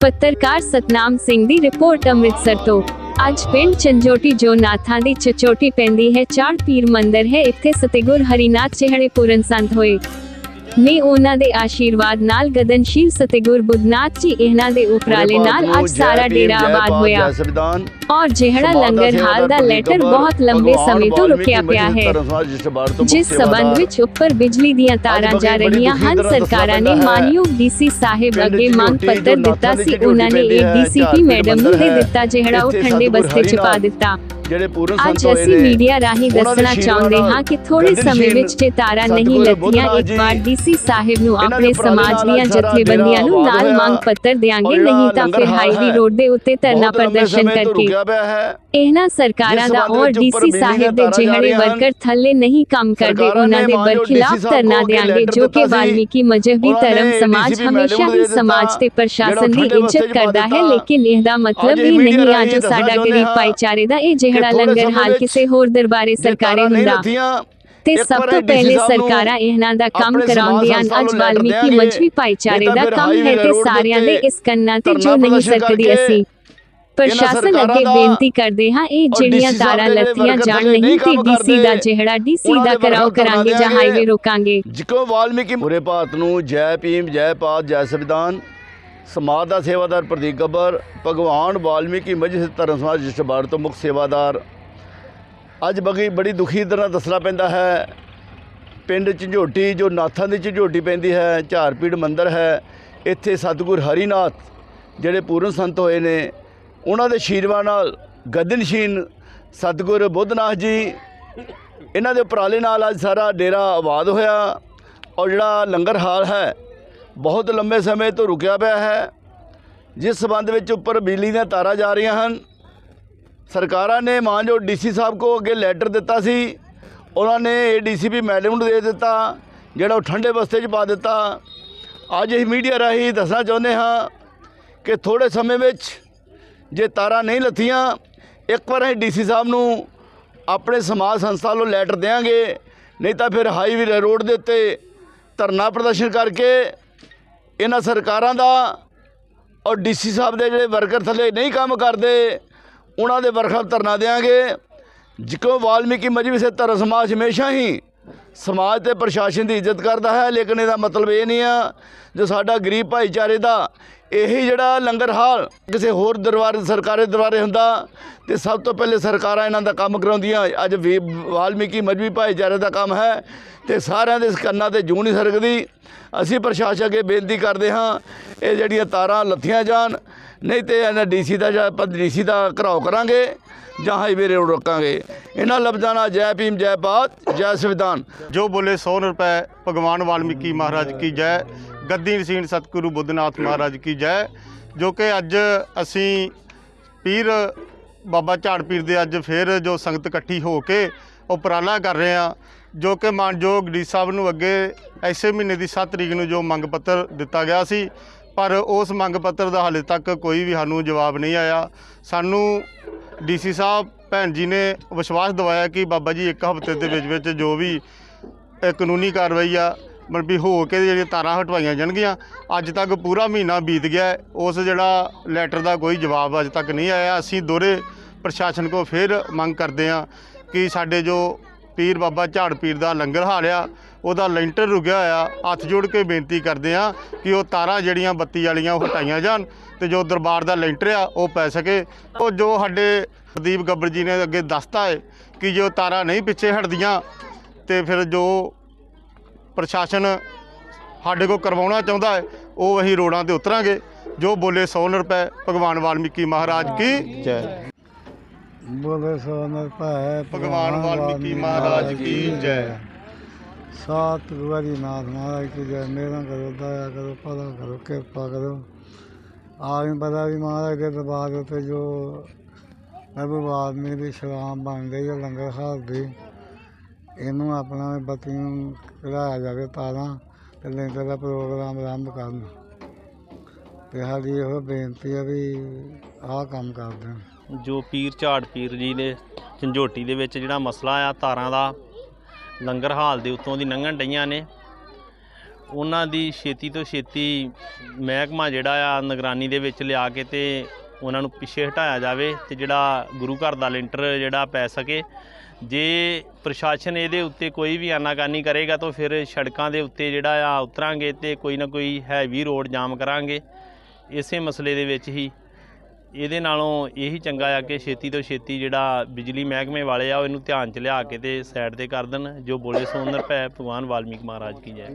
ਪੱਤਰਕਾਰ ਸਤਨਾਮ ਸਿੰਘ ਦੀ ਰਿਪੋਰਟ ਅੰਮ੍ਰਿਤਸਰ ਤੋਂ। ਅੱਜ ਪਿੰਡ ਚੰਜੋਟੀ ਜੋ ਨਾਥਾਂ ਦੀ ਚਚੋਟੀ ਪੈਂਦੀ ਹੈ, ਚਾਰ ਪੀਰ ਮੰਦਰ ਹੈ, ਇੱਥੇ ਸਤਿਗੁਰ ਹਰੀਨਾਥ ਜਿਹੜੇ ਪੂਰਨ ਸੰਤ ਹੋਏ। ਨੇ ਉਹਨਾਂ ਦੇ ਆਸ਼ੀਰਵਾਦ ਨਾਲ ਗਗਨਸ਼ੀਲ ਸਤਿਗੁਰ ਬੁੱਧਨਾਥ ਜੀ ਇਹਨਾਂ ਦੇ ਉਪਰਾਲੇ ਨਾਲ ਅੱਜ ਸਾਰਾ ਡੇਰਾ ਆਬਾਦ ਹੋਇਆ। ਔਰ ਜਿਹੜਾ ਲੰਗਰ ਹਾਲ ਦਾ ਲੈਟਰ ਬਹੁਤ ਲੰਬੇ ਸਮੇਂ ਤੋਂ ਰੁਕਿਆ ਪਿਆ ਹੈ ਜਿਸ ਸਬੰਧ ਵਿੱਚ ਉੱਪਰ ਬਿਜਲੀ ਦੀਆਂ ਤਾਰਾਂ ਜਾ ਰਹੀਆਂ ਹਨ ਸਰਕਾਰਾਂ ਨੇ ਮਾਨਯੋਗ ਡੀਸੀ ਸਾਹਿਬ ਅੱਗੇ ਮੰਗ ਪੱਤਰ ਦਿੱਤਾ ਸੀ ਉਹਨਾਂ ਨੇ ਇਹ ਡੀਸੀਪੀ ਮੈਡਮ ਨੂੰ ਦੇ ਦਿੱਤਾ ਜਿਹੜਾ ਉਹ ਠੰਡੇ ਬਸਤੇ ਚ ਪਾ ਦਿੱਤਾ। ਜਿਹੜੇ ਪੂਰਨ ਸੰਤ ਹੋਏ ਅਸੀਂ ਨੇ ਮੀਡੀਆ ਰਾਹੀਂ ਦੱਸਣਾ ਚਾਹੁੰਦੇ ਹਾਂ ਕਿ ਥੋੜੇ ਸਮੇਂ ਵਿੱਚ ਜੇ ਤਾਰਾਂ ਨਹੀਂ ਲੱਗੀਆਂ ਇੱਕ ਵਾਰ ਡੀਸੀ ਸਾਹਿਬ ਨੂੰ ਆਪਣੇ ਸਮਾਜ ਦੀਆਂ ਜਥੇਬੰਦੀਆਂ ਨੂੰ ਆਬਾਦ ਮੰਗ। ਪੱਤਰ ਦੇਾਂਗੇ ਨਹੀਂ ਤਾਂ ਫਿਰ ਹਾਈਵੇ ਰੋਡ ਦੇ ਉੱਤੇ ਧਰਨਾ ਪ੍ਰਦਰਸ਼ਨ ਤੋਂ ਕਰਕੇ ਇਹਨਾਂ ਸਰਕਾਰਾਂ ਦਾ ਔਰ ਡੀਸੀ ਸਾਹਿਬ ਦੇ ਜਿਹੜੇ ਵਰਕਰ ਥੱਲੇ ਨਹੀਂ ਕੰਮ ਕਰਦੇ ਉਹਨਾਂ ਦੇ ਬਰਖਿਲਾਫ ਧਰਨਾ ਦੇਾਂਗੇ ਜੋ ਕਿ। ਵਾਲਮੀਕੀ ਮਜਹਬੀ ਧਰਮ ਸਮਾਜ ਹਮੇਸ਼ਾ ਹੀ ਸਮਾਜ ਤੇ ਪ੍ਰਸ਼ਾਸਨ ਦੀ ਇੱਜ਼ਤ ਕਰਦਾ ਹੈ। ਲੇਕਿਨ ਇਹਦਾ ਮਤਲਬ ਇਹ ਨਹੀਂ ਆ ਜੋ ਸਾਡਾ ਗਰੀਬ ਭਾਈਚਾਰੇ ਦਾ ਇਹ ਜਿਹੜਾ ਥੋੜੇ ਲੰਗਰ ਹਾਲ ਕਿਸੇ ਹੋਰ ਦਰਬਾਰੇ ਸਰਕਾਰੀ ਹੁੰਦਾ। ਤੇ ਸਭ ਤੋਂ ਪਹਿਲੇ ਸਰਕਾਰਾਂ ਇਹਨਾਂ ਦਾ ਕੰਮ ਕਰਾਉਂਦੀਆਂ ਅੱਜ ਵਾਲਮੀਕੀ ਦਿਆਂਗੇ। ਭਾਈਚਾਰੇ ਦਾ ਕੰਮ ਹੈ ਤੇ ਸਾਰਿਆਂ ਦੇ ਇਸ ਕੰਨਾਂ ਤੇ ਜੋ ਨਹੀਂ ਸਕਦੀ ਅਸੀਂ। ਪ੍ਰਸ਼ਾਸਨ ਅੱਗੇ ਬੇਨਤੀ ਕਰਦੇ ਹਾਂ ਇਹ ਜਿਹੜੀਆਂ ਤਾਰਾਂ ਜਿਹੜੇ ਲੱਤੀਆਂ ਜਾਣ ਨਹੀਂ ਤੇ ਡੀਸੀ ਦਾ ਜਿਹੜਾ ਡੀਸੀ ਦਾ ਕਰਾਓ ਕਰਾਂਗੇ ਜਾਂ। ਹਾਈਵੇ ਰੋਕਾਂਗੇ। ਜਿਕੋ ਵਾਲਮੀਕੀ ਪੂਰੇ ਭਾਰਤ ਨੂੰ ਜੈ ਭੀਮ ਜੈ ਪਾਤ ਜੈ ਸੰਵਿਧਾਨ। ਸਮਾਜ ਦਾ ਸੇਵਾਦਾਰ ਪ੍ਰਦੀਪ ਗੱਬਰ, ਭਗਵਾਨ ਵਾਲਮੀਕੀ ਮਜਲਿਸ ਧਰਮ ਸਮਾਜ ਜਿਸਬਾਰ ਤੋਂ ਮੁੱਖ ਸੇਵਾਦਾਰ। ਅੱਜ ਬਗੀ ਬੜੀ ਦੁਖੀ ਤਰ੍ਹਾਂ ਦੱਸਣਾ ਪੈਂਦਾ ਹੈ। ਪਿੰਡ ਝੰਝੋਟੀ, ਜੋ ਨਾਥਾਂ ਦੀ ਝੰਝੋਟੀ ਪੈਂਦੀ ਹੈ, ਝਾਰਪੀੜ ਮੰਦਰ ਹੈ, ਇੱਥੇ ਸਤਿਗੁਰ ਹਰੀਨਾਥ, ਜਿਹੜੇ ਪੂਰਨ ਸੰਤ ਹੋਏ ਨੇ, ਉਹਨਾਂ ਦੇ ਸ਼ੀਰਵਾ ਨਾਲ ਗਦਨਸ਼ੀਨ ਸਤਿਗੁਰ ਬੁੱਧਨਾਥ ਜੀ, ਇਹਨਾਂ ਦੇ ਉਪਰਾਲੇ ਨਾਲ ਅੱਜ ਸਾਰਾ ਡੇਰਾ ਆਬਾਦ ਹੋਇਆ ਔਰ ਜਿਹੜਾ ਲੰਗਰ ਹਾਲ ਹੈ ਬਹੁਤ ਲੰਬੇ ਸਮੇਂ ਤੋਂ ਰੁਕਿਆ ਪਿਆ ਹੈ। ਜਿਸ ਸਬੰਧ ਵਿੱਚ ਉੱਪਰ ਬਿਜਲੀ ਦੀਆਂ ਤਾਰਾਂ ਜਾ ਰਹੀਆਂ ਹਨ। ਸਰਕਾਰਾਂ ਨੇ ਮਾਨਯੋਗ ਡੀਸੀ ਸਾਹਿਬ ਕੋ ਅੱਗੇ ਲੈਟਰ ਦਿੱਤਾ ਸੀ, ਉਹਨਾਂ ਨੇ ਏਡੀਸੀਪੀ ਮੈਡਮ ਨੂੰ ਦੇ ਦਿੱਤਾ, ਜਿਹੜਾ ਉਹ ਠੰਡੇ ਬਸਤੇ 'ਚ ਪਾ ਦਿੱਤਾ। ਅੱਜ ਅਸੀਂ ਮੀਡੀਆ ਰਾਹੀਂ ਦੱਸਣਾ ਚਾਹੁੰਦੇ ਹਾਂ ਕਿ ਥੋੜੇ ਸਮੇਂ ਵਿੱਚ ਜੇ ਤਾਰਾਂ ਨਹੀਂ ਲੱਥੀਆਂ, ਇੱਕ ਵਾਰ ਅਸੀਂ ਡੀਸੀ ਸਾਹਿਬ ਨੂੰ ਆਪਣੇ ਸਮਾਜ ਸੰਸਥਾ ਨੂੰ ਲੈਟਰ ਦੇਵਾਂਗੇ ਨਹੀਂ ਤਾਂ ਫਿਰ ਹਾਈਵੇ ਰੋਡ ਦੇ ਉੱਤੇ ਧਰਨਾ ਪ੍ਰਦਰਸ਼ਨ ਕਰਕੇ ਇਹਨਾਂ ਸਰਕਾਰਾਂ ਦਾ ਔਰ ਡੀਸੀ ਸਾਹਿਬ ਦੇ ਜਿਹੜੇ ਵਰਕਰ ਥੱਲੇ ਨਹੀਂ ਕੰਮ ਕਰਦੇ, ਉਹਨਾਂ ਦੇ ਵਰਖਾ ਧਰਨਾ ਦੇਵਾਂਗੇ ਜਿਕੋ ਵਾਲਮੀਕੀ ਮਜਬੀ ਸੇ ਧਰਮ ਸਮਾਜ ਹਮੇਸ਼ਾ ਹੀ ਸਮਾਜ ਤੇ ਪ੍ਰਸ਼ਾਸਨ ਦੀ ਇੱਜ਼ਤ ਕਰਦਾ ਹੈ, ਲੇਕਿਨ ਇਹਦਾ ਮਤਲਬ ਇਹ ਨਹੀਂ ਆ ਜੋ ਸਾਡਾ ਗਰੀਬ ਭਾਈਚਾਰੇ ਦਾ ਇਹੀ ਜਿਹੜਾ ਲੰਗਰ ਹਾਲ ਕਿਸੇ ਹੋਰ ਦਰਬਾਰ, ਸਰਕਾਰੀ ਦਰਬਾਰੇ ਹੁੰਦਾ ਤੇ ਸਭ ਤੋਂ ਪਹਿਲੇ ਸਰਕਾਰਾਂ ਇਹਨਾਂ ਦਾ ਕੰਮ ਕਰਾਉਂਦੀਆਂ। ਅੱਜ ਵੀ ਵਾਲਮੀਕੀ ਮਜਬੀ ਭਾਈਚਾਰੇ ਦਾ ਕੰਮ ਹੈ ਤੇ ਸਾਰਿਆਂ ਦੇ ਕੰਨਾਂ ਤੇ ਜੂ ਨਹੀਂ ਸਰਕਦੀ। ਅਸੀਂ ਪ੍ਰਸ਼ਾਸਨ ਅੱਗੇ ਬੇਨਤੀ ਕਰਦੇ ਹਾਂ, ਇਹ ਜਿਹੜੀਆਂ ਤਾਰਾਂ ਲੱਥੀਆਂ ਜਾਣ ਨਹੀਂ ਤੇ ਇਹਨਾਂ ਡੀਸੀ ਦਾ ਜਾਂ ਆਪਾਂ ਡੀਸੀ ਦਾ ਘਰਾਓ ਕਰਾਂਗੇ, ਜਾਂ ਹਾਈਵੇ ਰੋਡ ਰੋਕਾਂਗੇ। ਇਹਨਾਂ ਲਫ਼ਜ਼ਾਂ ਨਾਲ ਜੈ ਭੀਮ, ਜੈ ਭਾਰਤ, ਜੈ ਸੰਵਿਧਾਨ। ਜੋ ਬੋਲੇ 100 ਰੁਪਏ ਭਗਵਾਨ ਵਾਲਮੀਕੀ ਮਹਾਰਾਜ ਕੀ ਜੈ, ਗੱਦੀ ਨਸੀਨ ਸਤਿਗੁਰੂ ਬੁੱਧਨਾਥ ਮਹਾਰਾਜ ਕੀ ਜੈ, ਜੋ ਕਿ ਅੱਜ ਅਸੀਂ ਪੀਰ ਬਾਬਾ ਝਾੜ ਪੀਰ ਦੇ ਅੱਜ ਫਿਰ ਜੋ ਸੰਗਤ ਇਕੱਠੀ ਹੋ ਕੇ ਉਪਰਾਲਾ ਕਰ ਰਹੇ ਆ ਜੋ ਕਿ ਮਾਨਯੋਗ ਡੀ ਸਾਹਿਬ ਨੂੰ ਅੱਗੇ ਐਸੇ ਮਹੀਨੇ ਦੀ 7 ਤਰੀਕ ਨੂੰ ਜੋ ਮੰਗ ਪੱਤਰ ਦਿੱਤਾ ਗਿਆ ਸੀ ਪਰ ਉਸ ਮੰਗ ਪੱਤਰ ਦਾ ਹਾਲੇ ਤੱਕ ਕੋਈ ਵੀ ਸਾਨੂੰ ਜਵਾਬ ਨਹੀਂ ਆਇਆ। ਸਾਨੂੰ ਡੀਸੀ ਸਾਹਿਬ ਭੈਣ ਜੀ ਨੇ ਵਿਸ਼ਵਾਸ ਦਿਵਾਇਆ ਕਿ ਬਾਬਾ ਜੀ ਇੱਕ ਹਫ਼ਤੇ ਦੇ ਵਿੱਚ ਵਿੱਚ ਜੋ ਵੀ ਇਹ ਕਾਨੂੰਨੀ ਕਾਰਵਾਈ ਆ, ਮਤਲਬ ਵੀ ਹੋ ਕੇ ਜਿਹੜੀਆਂ ਤਾਰਾਂ ਹਟਵਾਈਆਂ ਜਾਣਗੀਆਂ, ਅੱਜ ਤੱਕ ਪੂਰਾ ਮਹੀਨਾ ਬੀਤ ਗਿਆ ਉਸ ਜਿਹੜਾ ਲੈਟਰ ਦਾ ਕੋਈ ਜਵਾਬ ਅੱਜ ਤੱਕ ਨਹੀਂ ਆਇਆ। ਅਸੀਂ ਦੋਰੇ ਪ੍ਰਸ਼ਾਸਨ ਕੋ ਫਿਰ ਮੰਗ ਕਰਦੇ ਹਾਂ ਕਿ ਸਾਡੇ ਜੋ ਪੀਰ ਬਾਬਾ ਝਾੜ ਪੀਰ ਦਾ ਲੰਗਰ ਹਾਲ ਆ ਉਹਦਾ ਲੈਂਟਰ ਰੁਕਿਆ ਹੋਇਆ ਹੱਥ ਜੋੜ ਕੇ ਬੇਨਤੀ ਕਰਦੇ ਹਾਂ ਕਿ ਉਹ ਤਾਰਾਂ ਜਿਹੜੀਆਂ ਬੱਤੀ ਵਾਲੀਆਂ ਉਹ ਹਟਾਈਆਂ ਜਾਣ ਤੇ ਜੋ ਦਰਬਾਰ ਦਾ ਲੈਂਟਰ ਆ ਉਹ ਪੈ ਸਕੇ। ਉਹ ਜੋ ਸਾਡੇ ਪ੍ਰਦੀਪ ਗੱਬਰ ਜੀ ਨੇ ਅੱਗੇ ਦੱਸਤਾ ਹੈ ਕਿ ਜੋ ਤਾਰਾਂ ਨਹੀਂ ਪਿੱਛੇ ਹਟਦੀਆਂ ਤੇ ਫਿਰ ਜੋ ਪ੍ਰਸ਼ਾਸਨ ਸਾਡੇ ਕੋਲ ਕਰਵਾਉਣਾ ਚਾਹੁੰਦਾ ਹੈ ਉਹ ਅਸੀਂ ਰੋਡਾਂ ਤੇ ਉਤਰਾਂਗੇ। ਜੋ ਬੋਲੇ 100 ਰੁਪਏ ਭਗਵਾਨ ਵਾਲਮੀਕੀ ਮਹਾਰਾਜ ਕੀ ਜੈ। ਬੋਲੇ ਸੋਨਰ ਭੈ ਭਗਵਾਨ ਵਾਲਮੀਕੀ ਮਹਾਰਾਜ ਕੀ ਜੈ। ਸਾਤ ਗੁਰੀ ਨਾਥ ਮਹਾਰਾਜ ਕੀ ਜੈ, ਮੇਰਾ ਕਰੋ ਦਇਆ ਕਰੋ ਭਲਾ ਕਰੋ, ਕਿਰਪਾ ਕਰੋ। ਆਵੇਂ ਪਤਾ ਵੀ ਮਹਾਰਾਜ ਦੇ ਦਰਬਾਰ ਉੱਤੇ ਜੋ ਪ੍ਰਭੂ ਆਦਮੀ ਦੀ ਸ਼ਰਾਮ ਬਣ ਗਈ ਲੰਗਰ ਹਾਲ ਇਹਨੂੰ ਆਪਣਾ ਬੱਤੀ ਨੂੰ ਕਢਾਇਆ ਜਾਵੇ ਤਾਰਾਂ ਤੇ ਲੰਗਰ ਦਾ ਪ੍ਰੋਗਰਾਮ ਆਰੰਭ ਕਰਨ। ਤੇ ਸਾਡੀ ਇਹੋ ਬੇਨਤੀ ਆ ਵੀ ਆਹ ਕੰਮ ਕਰ ਦੇਣ। ਜੋ ਪੀਰ ਝਾੜ ਪੀਰ ਜੀ ਨੇ ਝੰਜੋਟੀ ਦੇ ਵਿੱਚ ਜਿਹੜਾ ਮਸਲਾ ਆ, ਤਾਰਾਂ ਦਾ ਲੰਗਰ ਹਾਲ ਦੇ ਉੱਤੋਂ ਦੀ ਲੰਘਣ ਡਈਆਂ ਨੇ। ਉਹਨਾਂ ਦੀ ਛੇਤੀ ਤੋਂ ਛੇਤੀ ਮਹਿਕਮਾ ਜਿਹੜਾ ਆ, ਨਿਗਰਾਨੀ ਦੇ ਵਿੱਚ ਲਿਆ ਕੇ ਤੇ ਉਹਨਾਂ ਨੂੰ ਪਿੱਛੇ ਹਟਾਇਆ ਜਾਵੇ ਤੇ ਜਿਹੜਾ ਗੁਰੂ ਘਰ ਦਾ ਲੈਂਟਰ ਜਿਹੜਾ ਪੈ ਸਕੇ। ਜੇ ਪ੍ਰਸ਼ਾਸਨ ਇਹਦੇ ਉੱਤੇ ਕੋਈ ਵੀ ਆਨਾਕਾਨੀ ਕਰੇਗਾ ਤਾਂ ਫਿਰ ਸੜਕਾਂ ਦੇ ਉੱਤੇ ਜਿਹੜਾ ਆ ਉਤਰਾਂਗੇ ਤੇ ਕੋਈ ਨਾ ਕੋਈ ਹੈਵੀ ਰੋਡ ਜਾਮ ਕਰਾਂਗੇ। ਇਸੇ ਮਸਲੇ ਦੇ ਵਿੱਚ ਹੀ ਇਹਦੇ ਨਾਲੋਂ ਇਹੀ ਚੰਗਾ ਆ ਕਿ ਛੇਤੀ ਤੋਂ ਛੇਤੀ ਜਿਹੜਾ ਬਿਜਲੀ ਮਹਿਕਮੇ ਵਾਲੇ ਆ, ਉਹ ਇਹਨੂੰ ਧਿਆਨ ਚ ਲਿਆ ਕੇ ਤੇ ਸਾਈਡ ਤੇ ਕਰ ਦੇਣ, ਜੋ ਬੋਲੇ ਸੋ ਨਰ ਭੈ, ਭਗਵਾਨ ਵਾਲਮੀਕ ਮਹਾਰਾਜ ਕੀ ਜੈ।